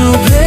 to